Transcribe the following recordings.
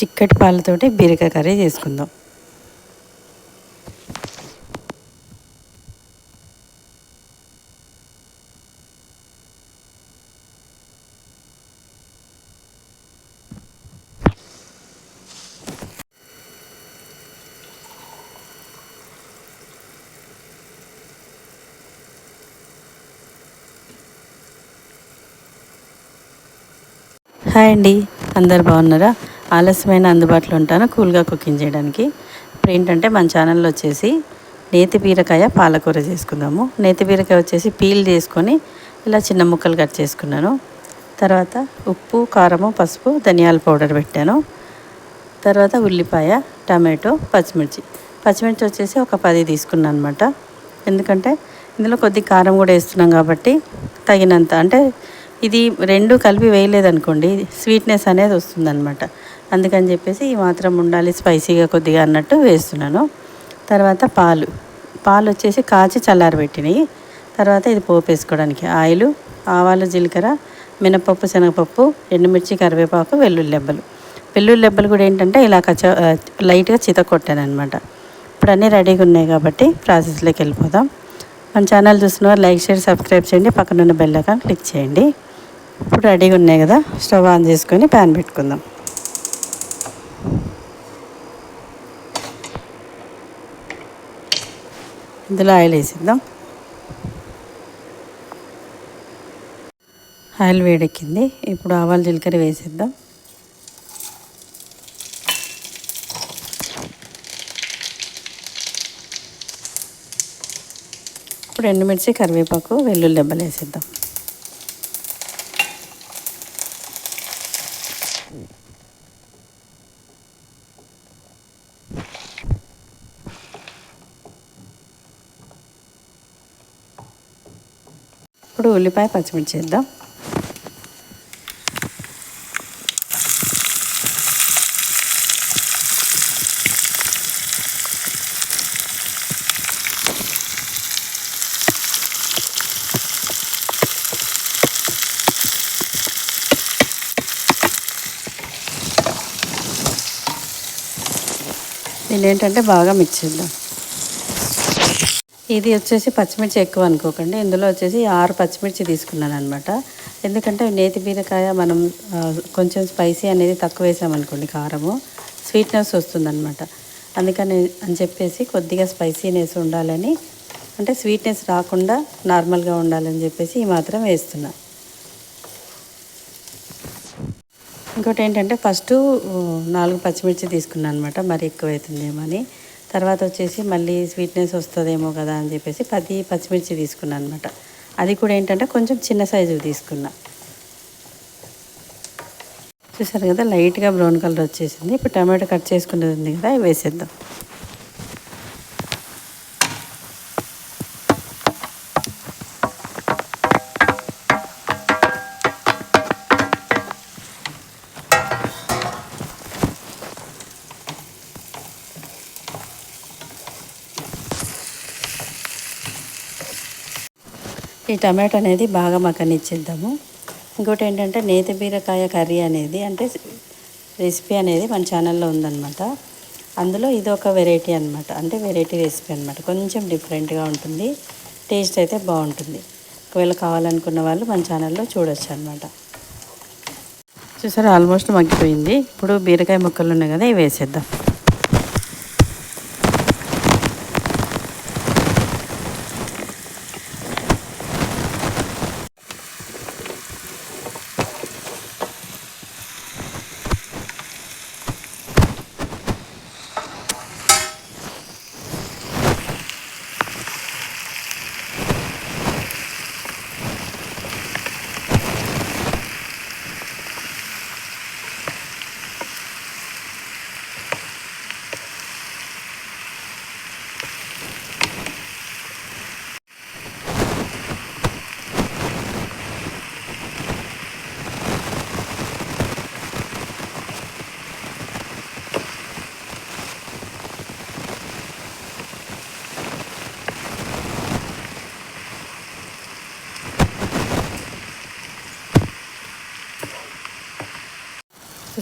చిక్కటి పాలతోటి బీరకాయ కర్రీ చేసుకుందాం. హాయ్ అండి అందరు బాగున్నారా? ఆలస్యమైన అందుబాటులో ఉంటాను కూల్గా కుకింగ్ చేయడానికి. ఇప్పుడు ఏంటంటే మన ఛానల్లో వచ్చేసి నేతి బీరకాయ పాలకూర చేసుకుందాము. నేతి బీరకాయ వచ్చేసి పీల్ చేసుకొని ఇలా చిన్న ముక్కలు కట్ చేసుకున్నాను. తర్వాత ఉప్పు కారము పసుపు ధనియాల పౌడర్ పెట్టాను. తర్వాత ఉల్లిపాయ టమాటో పచ్చిమిర్చి. పచ్చిమిర్చి వచ్చేసి ఒక పది తీసుకున్నాను అనమాట ఎందుకంటే ఇందులో కొద్ది కారం కూడా వేస్తున్నాం కాబట్టి తగినంత అంటే ఇది రెండు కలిపి వేయలేదనుకోండి స్వీట్నెస్ అనేది వస్తుందన్నమాట. అందుకని చెప్పేసి ఈ మాత్రం ఉండాలి స్పైసీగా కొద్దిగా అన్నట్టు వేస్తున్నాను. తర్వాత పాలు. పాలు వచ్చేసి కాచి చల్లారబెట్టినాయి తర్వాత ఇది పోపు వేసుకోవడానికి ఆయిలు ఆవాలు జీలకర్ర మినపప్పు శనగపప్పు ఎండుమిర్చి కరివేపాకు వెల్లుల్లి దెబ్బలు కూడా ఏంటంటే ఇలా కచ లైట్గా చిత కొట్టాను అనమాట ఇప్పుడు అన్నీ రెడీగా ఉన్నాయి కాబట్టి ప్రాసెస్లోకి వెళ్ళిపోదాం. మన ఛానల్ చూసిన వారు లైక్ షేర్ సబ్స్క్రైబ్ చేయండి. పక్కన ఉన్న బెల్ ఐకాన్ క్లిక్ చేయండి. ఇప్పుడు రెడీగా ఉన్నాయి కదా స్టవ్ ఆన్ చేసుకొని ప్యాన్ పెట్టుకుందాం. ఇందులో ఆయిల్ వేసిద్దాం. ఆయిల్ వేడెక్కింది. ఇప్పుడు ఆవాలు జీలకర్ర వేసిద్దాం. ఇప్పుడు ఎండుమిర్చి కరివేపాకు వెల్లుల్లి దెబ్బలు వేసిద్దాం. ఇప్పుడు ఉల్లిపాయ పచ్చిమిర్చి చేద్దాం. దీన్ని ఏంటంటే బాగా మిక్స్ చేద్దాం. ఇది వచ్చేసి పచ్చిమిర్చి ఎక్కువ అనుకోకండి. ఇందులో వచ్చేసి ఆరు పచ్చిమిర్చి తీసుకున్నాను అనమాట ఎందుకంటే నేతి బీరకాయ మనం కొంచెం స్పైసీ అనేది తక్కువ వేసామనుకోండి కారము స్వీట్నెస్ వస్తుందన్నమాట. అందుకని అని చెప్పేసి కొద్దిగా స్పైసీనెస్ ఉండాలని అంటే స్వీట్నెస్ రాకుండా నార్మల్గా ఉండాలని చెప్పేసి ఈ మాత్రం వేస్తున్నా. ఇంకోటి ఏంటంటే ఫస్ట్ నాలుగు పచ్చిమిర్చి తీసుకున్నాను అనమాట మరి ఎక్కువ అవుతుందేమో అని. తర్వాత వచ్చేసి మళ్ళీ స్వీట్నెస్ వస్తుందేమో కదా అని చెప్పేసి పది పచ్చిమిర్చి తీసుకున్నాను అనమాట అది కూడా ఏంటంటే కొంచెం చిన్న సైజు తీసుకున్నా. చూసారు కదా లైట్గా బ్రౌన్ కలర్ వచ్చేసింది. ఇప్పుడు టమాటో కట్ చేసుకునేది ఉంది కదా వేసేద్దాం. ఈ టమాటో అనేది బాగా మగ్గనిచ్చేద్దాము. ఇంకోటి ఏంటంటే నేతి బీరకాయ కర్రీ అనేది అంటే రెసిపీ అనేది మన ఛానల్లో ఉందన్నమాట. అందులో ఇది ఒక వెరైటీ అనమాట అంటే వెరైటీ రెసిపీ అనమాట కొంచెం డిఫరెంట్గా ఉంటుంది. టేస్ట్ అయితే బాగుంటుంది. ఒకవేళ కావాలనుకున్న వాళ్ళు మన ఛానల్లో చూడొచ్చు అనమాట చూసారా? ఆల్మోస్ట్ మగ్గిపోయింది. ఇప్పుడు బీరకాయ ముక్కలు ఉన్నాయి కదా ఇవి వేసేద్దాం.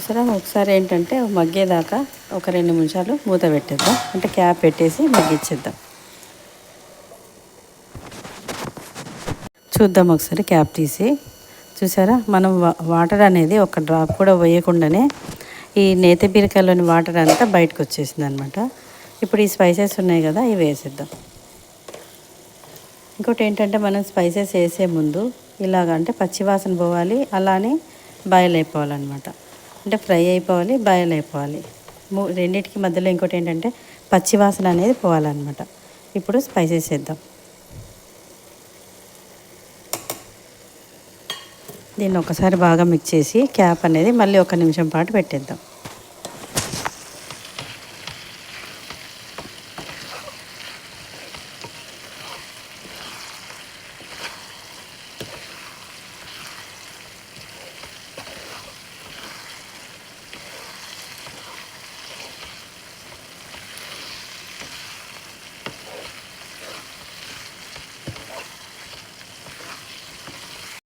చూసారా? ఒకసారి ఏంటంటే మగ్గేదాకా ఒక రెండు నిమిషాలు మూత పెట్టేద్దాం. అంటే క్యాప్ పెట్టేసి మగ్గిచ్చేద్దాం. చూద్దాం ఒకసారి క్యాప్ తీసి. చూసారా? మనం వాటర్ అనేది ఒక డ్రాప్ కూడా వేయకుండానే ఈ నేతి బీరకాయలోని వాటర్ అంతా బయటకు వచ్చేసింది అనమాట ఇప్పుడు ఈ స్పైసెస్ ఉన్నాయి కదా ఇవి వేసేద్దాం. ఇంకోటి ఏంటంటే మనం స్పైసెస్ వేసే ముందు ఇలాగ అంటే పచ్చివాసన పోవాలి అలానే బాయిల్ అయిపోవాలన్నమాట. అంటే ఫ్రై అయిపోవాలి బాయిల్ అయిపోవాలి. రెండింటికి మధ్యలో ఇంకోటి ఏంటంటే పచ్చివాసన అనేది పోవాలన్నమాట. ఇప్పుడు స్పైసెస్ వేద్దాం దీన్ని ఒకసారి బాగా మిక్స్ చేసి క్యాప్ అనేది మళ్ళీ ఒక నిమిషం పాటు పెట్టేద్దాం.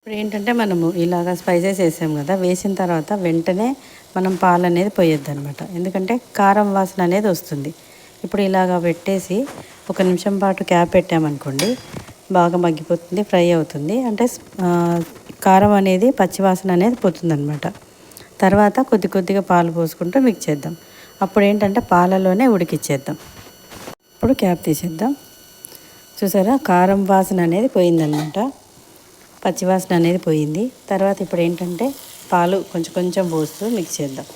ఇప్పుడు ఏంటంటే మనము ఇలాగ స్పైసెస్ వేసాం కదా వేసిన తర్వాత వెంటనే మనం పాలు అనేది పోయొద్దు అనమాట ఎందుకంటే కారం వాసన అనేది వస్తుంది. ఇప్పుడు ఇలాగ పెట్టేసి ఒక నిమిషం పాటు క్యాప్ పెట్టామనుకోండి బాగా మగ్గిపోతుంది ఫ్రై అవుతుంది. అంటే కారం అనేది పచ్చివాసన అనేది పోతుంది అనమాట తర్వాత కొద్ది కొద్దిగా పాలు పోసుకుంటూ మిక్స్ చేద్దాం. అప్పుడు ఏంటంటే పాలలోనే ఉడికిచ్చేద్దాం. ఇప్పుడు క్యాప్ తీసేద్దాం. చూసారా? కారం వాసన అనేది పోయిందనమాట పచ్చివాసన అనేది పోయింది. తర్వాత ఇప్పుడు ఏంటంటే పాలు కొంచెం కొంచెం పోస్తూ మిక్స్ చేద్దాం.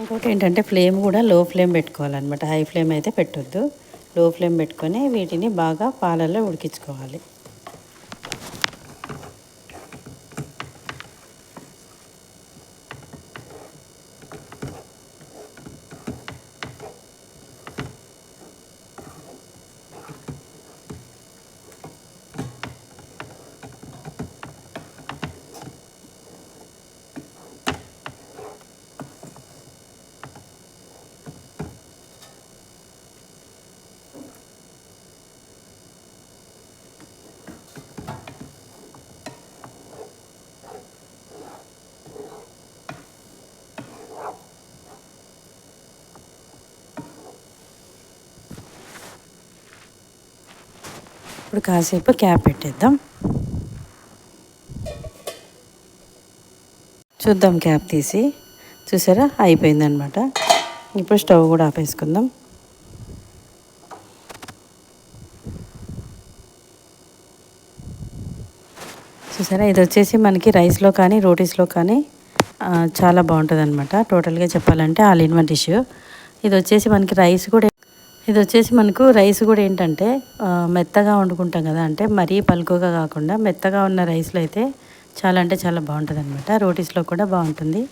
ఇంకోటి ఏంటంటే ఫ్లేమ్ కూడా లో ఫ్లేమ్ పెట్టుకోవాలన్నమాట. హై ఫ్లేమ్ అయితే పెట్టొద్దు. లో ఫ్లేమ్ పెట్టుకొని వీటిని బాగా పాలల్లో ఉడికించుకోవాలి. ఇప్పుడు కాసేపు క్యాప్ పెట్టేద్దాం. చూద్దాం క్యాప్ తీసి. చూసారా? అయిపోయిందనమాట ఇప్పుడు స్టవ్ కూడా ఆపేసుకుందాం. చూసారా? ఇది వచ్చేసి మనకి రైస్లో కానీ రోటీస్లో కానీ చాలా బాగుంటుంది అనమాట టోటల్గా చెప్పాలంటే ఆల్ ఇన్ వన్ డిష్. ఇది వచ్చేసి మనకి రైస్ కూడా ఇది వచ్చేసి మనకు రైస్ కూడా ఏంటంటే మెత్తగా వండుకుంటాం కదా అంటే మరీ పలుకుగా కాకుండా మెత్తగా ఉన్న రైస్లో అయితే చాలా అంటే చాలా బాగుంటుంది అనమాట రోటీస్లో కూడా బాగుంటుంది.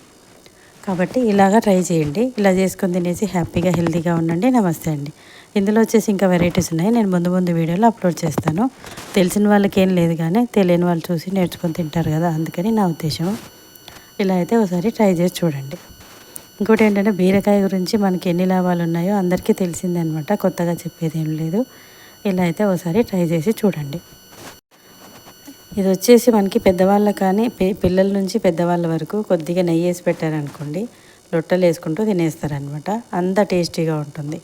కాబట్టి ఇలాగా ట్రై చేయండి. ఇలా చేసుకొని తినేసి హ్యాపీగా హెల్తీగా ఉండండి. నమస్తే అండి. ఇందులో వచ్చేసి ఇంకా వెరైటీస్ ఉన్నాయి. నేను ముందు ముందు వీడియోలో అప్లోడ్ చేస్తాను. తెలిసిన వాళ్ళకి ఏం లేదు కానీ తెలియని వాళ్ళు చూసి నేర్చుకొని తింటారు కదా అందుకని నా ఉద్దేశం. ఇలా అయితే ఒకసారి ట్రై చేసి చూడండి. ఇంకోటి ఏంటంటే బీరకాయ గురించి మనకి ఎన్ని లాభాలు ఉన్నాయో అందరికీ తెలిసిందే అనమాట కొత్తగా చెప్పేది ఏం లేదు. ఇలా అయితే ఒకసారి ట్రై చేసి చూడండి. ఇది వచ్చేసి మనకి పెద్దవాళ్ళ కానీ పిల్లల నుంచి పెద్దవాళ్ళ వరకు కొద్దిగా నెయ్యి వేసి పెట్టారనుకోండి లొట్టలు వేసుకుంటూ తినేస్తారనమాట. అంత టేస్టీగా ఉంటుంది.